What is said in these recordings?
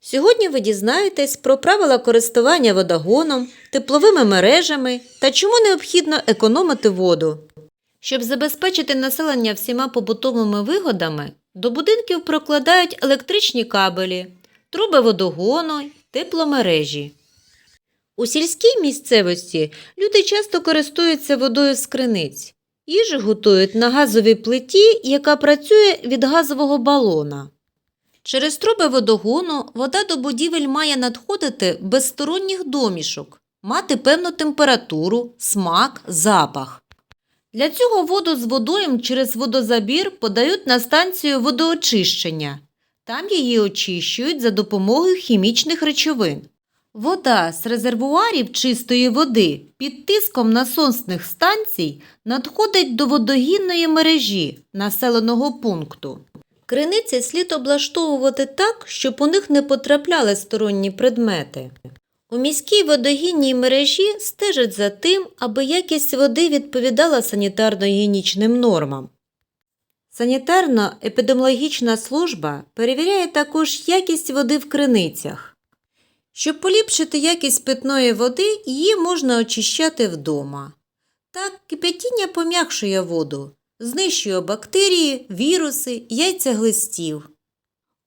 Сьогодні ви дізнаєтесь про правила користування водогоном, тепловими мережами та чому необхідно економити воду. Щоб забезпечити населення всіма побутовими вигодами, до будинків прокладають електричні кабелі, труби водогону, тепломережі. У сільській місцевості люди часто користуються водою з криниць. Їжу готують на газовій плиті, яка працює від газового балона. Через труби водогону вода до будівель має надходити без сторонніх домішок, мати певну температуру, смак, запах. Для цього воду з водоєм через водозабір подають на станцію водоочищення. Там її очищують за допомогою хімічних речовин. Вода з резервуарів чистої води під тиском насосних станцій надходить до водогінної мережі населеного пункту. Криниці слід облаштовувати так, щоб у них не потрапляли сторонні предмети. У міській водогінній мережі стежать за тим, аби якість води відповідала санітарно-гігієнічним нормам. Санітарно-епідеміологічна служба перевіряє також якість води в криницях. Щоб поліпшити якість питної води, її можна очищати вдома. Так, кип'ятіння пом'якшує воду, знищує бактерії, віруси, яйця глистів.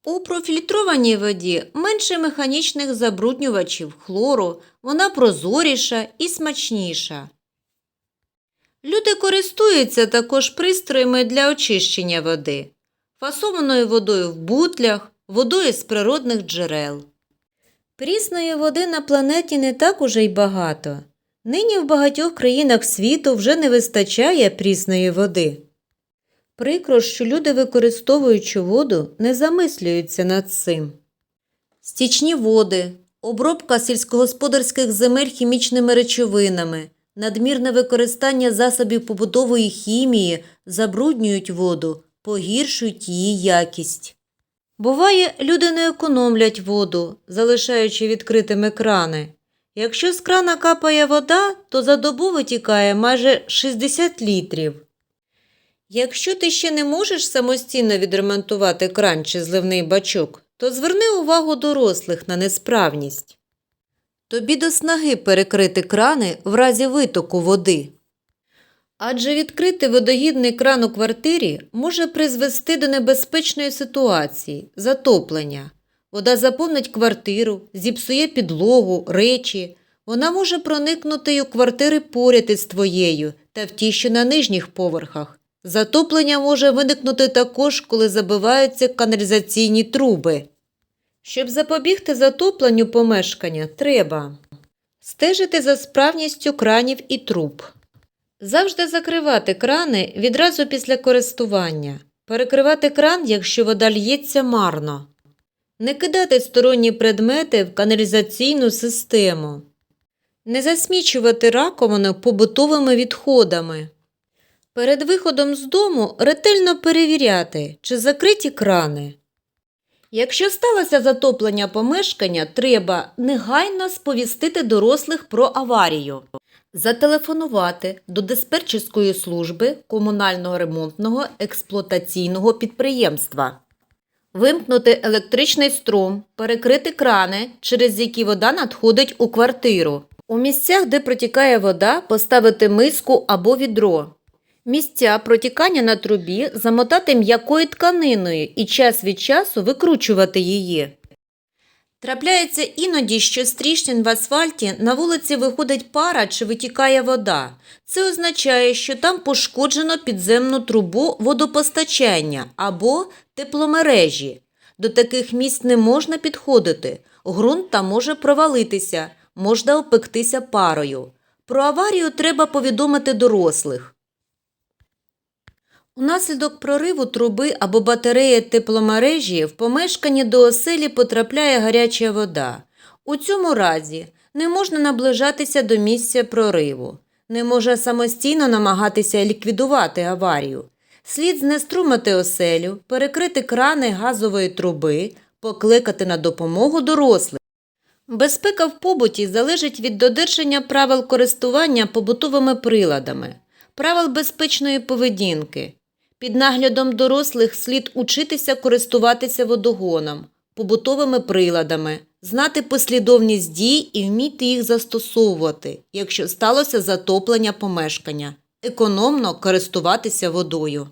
У профільтрованій воді менше механічних забруднювачів хлору, вона прозоріша і смачніша. Люди користуються також пристроями для очищення води, фасованою водою в бутлях, водою з природних джерел. Прісної води на планеті не так уже й багато. Нині в багатьох країнах світу вже не вистачає прісної води. Прикро, що люди, використовуючи воду, не замислюються над цим. Стічні води, обробка сільськогосподарських земель хімічними речовинами, надмірне використання засобів побутової хімії забруднюють воду, погіршують її якість. Буває, люди не економлять воду, залишаючи відкритими крани. Якщо з крана капає вода, то за добу витікає майже 60 літрів. Якщо ти ще не можеш самостійно відремонтувати кран чи зливний бачок, то зверни увагу дорослих на несправність. Тобі до снаги перекрити крани в разі витоку води. Адже відкрити водогідний кран у квартирі може призвести до небезпечної ситуації затоплення. Вода заповнить квартиру, зіпсує підлогу, речі. Вона може проникнути у квартири поряд із твоєю та в ті, що на нижніх поверхах. Затоплення може виникнути також, коли забиваються каналізаційні труби. Щоб запобігти затопленню помешкання, треба стежити за справністю кранів і труб. Завжди закривати крани відразу після користування. Перекривати кран, якщо вода л'ється марно. Не кидати сторонні предмети в каналізаційну систему. Не засмічувати раковину побутовими відходами. Перед виходом з дому ретельно перевіряти, чи закриті крани. Якщо сталося затоплення помешкання, треба негайно сповістити дорослих про аварію. Зателефонувати до диспетчерської служби комунального ремонтного експлуатаційного підприємства. Вимкнути електричний струм, перекрити крани, через які вода надходить у квартиру. У місцях, де протікає вода, поставити миску або відро. Місця протікання на трубі замотати м'якою тканиною і час від часу викручувати її. Трапляється іноді, що з тріщин в асфальті на вулиці виходить пара чи витікає вода. Це означає, що там пошкоджено підземну трубу водопостачання або тепломережі. До таких місць не можна підходити. Ґрунт там може провалитися, можна опектися парою. Про аварію треба повідомити дорослих. Унаслідок прориву труби або батареї тепломережі в помешканні до оселі потрапляє гаряча вода. У цьому разі не можна наближатися до місця прориву, не може самостійно намагатися ліквідувати аварію. Слід знеструмити оселю, перекрити крани газової труби, покликати на допомогу дорослих. Безпека в побуті залежить від додержання правил користування побутовими приладами, правил безпечної поведінки. Під наглядом дорослих слід учитися користуватися водогоном, побутовими приладами, знати послідовність дій і вміти їх застосовувати, якщо сталося затоплення помешкання, економно користуватися водою.